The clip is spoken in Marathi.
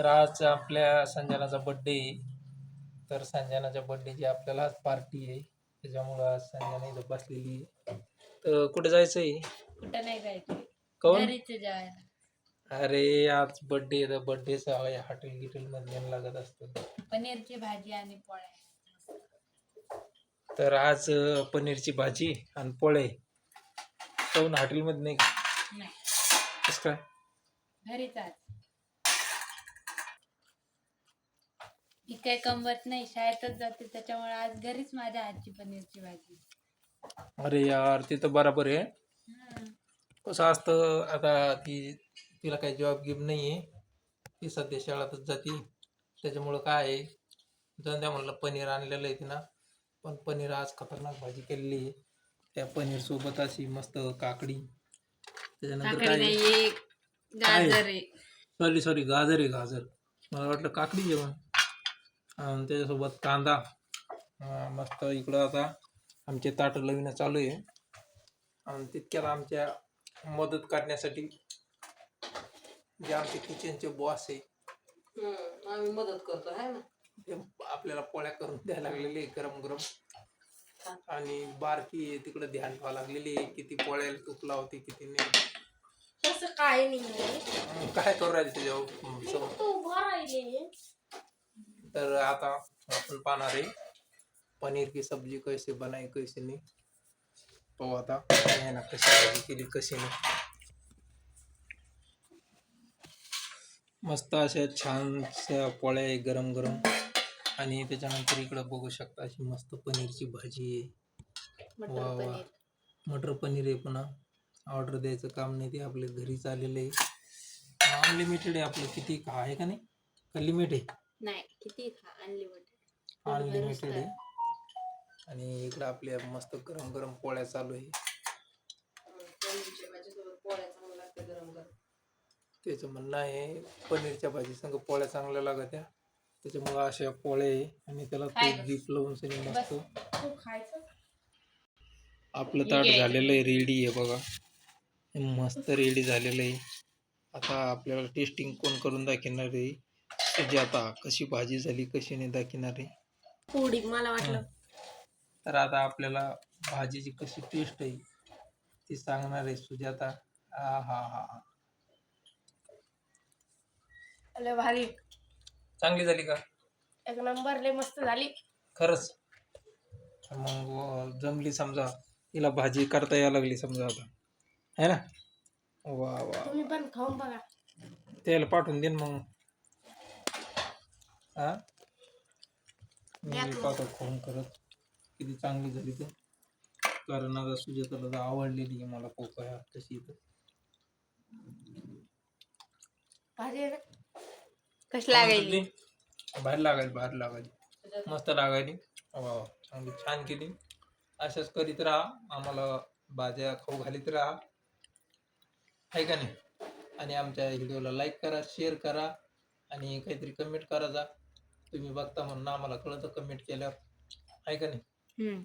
तर आज आपल्या संजनाचा बड्डे आहे. तर संजनाच्या बड्डेची आपल्याला आज पार्टी आहे. त्याच्यामुळं आज संजना इथं बसलेली आहे. तर कुठे जायचं आहे कुठं नाही जायचं. घरीच अरे आज बड्डे तर बड्डे सगळ्या हॉटेल गिटेल मध्ये लागत असतं पनीरची भाजी आणि पोळ्या. तर आज अं, पनीरची भाजी आणि पोळे काऊन हॉटेलमध्ये नाही का? नाही. कसं काय? घरीच आज. मी काही कमवत नाही शाळेतच जाते त्याच्यामुळे आज घरीच माझ्या हातची पनीरची भाजी. अरे यार ते तर बरोबर आहे. हम्म. कसं असतं आता ती तिला काही जॉब गिब नाही आहे ती सध्या शाळेतच जाते. त्याच्यामुळं काय आहे जाऊन द्या म्हणलं पनीर आणलेलं आहे तिनं. पण पनीर आज खतरनाक भाजी केलेली आहे. त्या पनीर सोबत अशी मस्त काकडी. त्याच्यानंतर काकडी काय नाही एक गाजर आहे. सॉरी सॉरी गाजर आहे गाजर. मला वाटलं काकडी जेवण आणि त्याच्यासोबत कांदा. मस्त इकडं आता आमचे ताट लविणं चालू आहे. आणि तितक्यात आमच्या मदत करण्यासाठी जे आमचे किचनचे बॉस आहे आम्ही मदत करतो आहे ना? ते आपल्याला पोळ्या करून द्यायला लागलेले आहे गरम गरम आणि बारकी आहे तिकडं ध्यान ठेवावं लागलेली आहे किती पोळ्याला तूप लावते किती नाही. तसं काय नाही काय करू राहिले त्याच्यावर हं, समोर. तो उभा राहिले तर आता आपण पाहणार आहे. पनीर की सब्जी कैसे बनाई कैसे नाही. पाहू आता. ना कशी भाजी केली कशी नाही. मस्त अशा छान पोळ्या आहे गरम गरम. आणि त्याच्यानंतर इकडं बघू शकता अशी मस्त पनीरची भाजी आहे. मटर वा वा. पनीर. मटर पनीर आहे पुन्हा. ऑर्डर द्यायचं काम नाही ते आपल्या घरीच आलेलं आहे. अनलिमिटेड आहे आपलं. किती का आहे का नाही? का लिमिट आहे नाही किती खा अनलिमिटेड अनलिमिटेड आहे. आणि इकडं आपल्या मस्त गरम गरम पोळ्या चालू आहे. त्याचं म्हणणं आहे पनीरच्या भाजी संग पोळ्या चांगल्या लागत आहे त्याच्यामुळं अशा पोळ्या आहे. आणि त्याला तूप गीप लावून सनी मस्त. आपलं ताट झालेलं आहे रेडी आहे बघा. मस्त रेडी झालेलं आहे. आता आपल्याला टेस्टिंग कोण करून दाखवणार आहे? सुजाता कशी भाजी झाली? कशी नाही आहे पोळी मला वाटलं. तर आता आपल्याला भाजीची कशी टेस्ट आहे ती सांगणार आहे सुजाता. हा हा हा हा. अरे भारी. चांगली झाली का? एक नंबर लय मस्त झाली. खरंच. मग अं, जमली समजा. तिला भाजी करता यायला लागली समजा आता. है ना? वा वा. तुम्ही पण खाऊन बघा. त्याला पाठवून देईन मग. हा? मी पाहतो फोन करत. किती चांगली झाली तर कारण आता सुजाताला आवडलेली आहे मला पोपाया तशी कशी लागायली? बाहेर लागायची बाहेर लागायची मस्त लागायली. वा वा चांगली छान केली. अशाच करीत राहा. आम्हाला भाज्या खाऊ घालीत राहा. आहे का नाही? आणि आमच्या व्हिडिओला लाईक करा शेअर करा. आणि काहीतरी कमेंट करा जा. तुम्ही बघता म्हणून आम्हाला कळतं कमेंट केल्यावर. आहे का नाही? हम्म.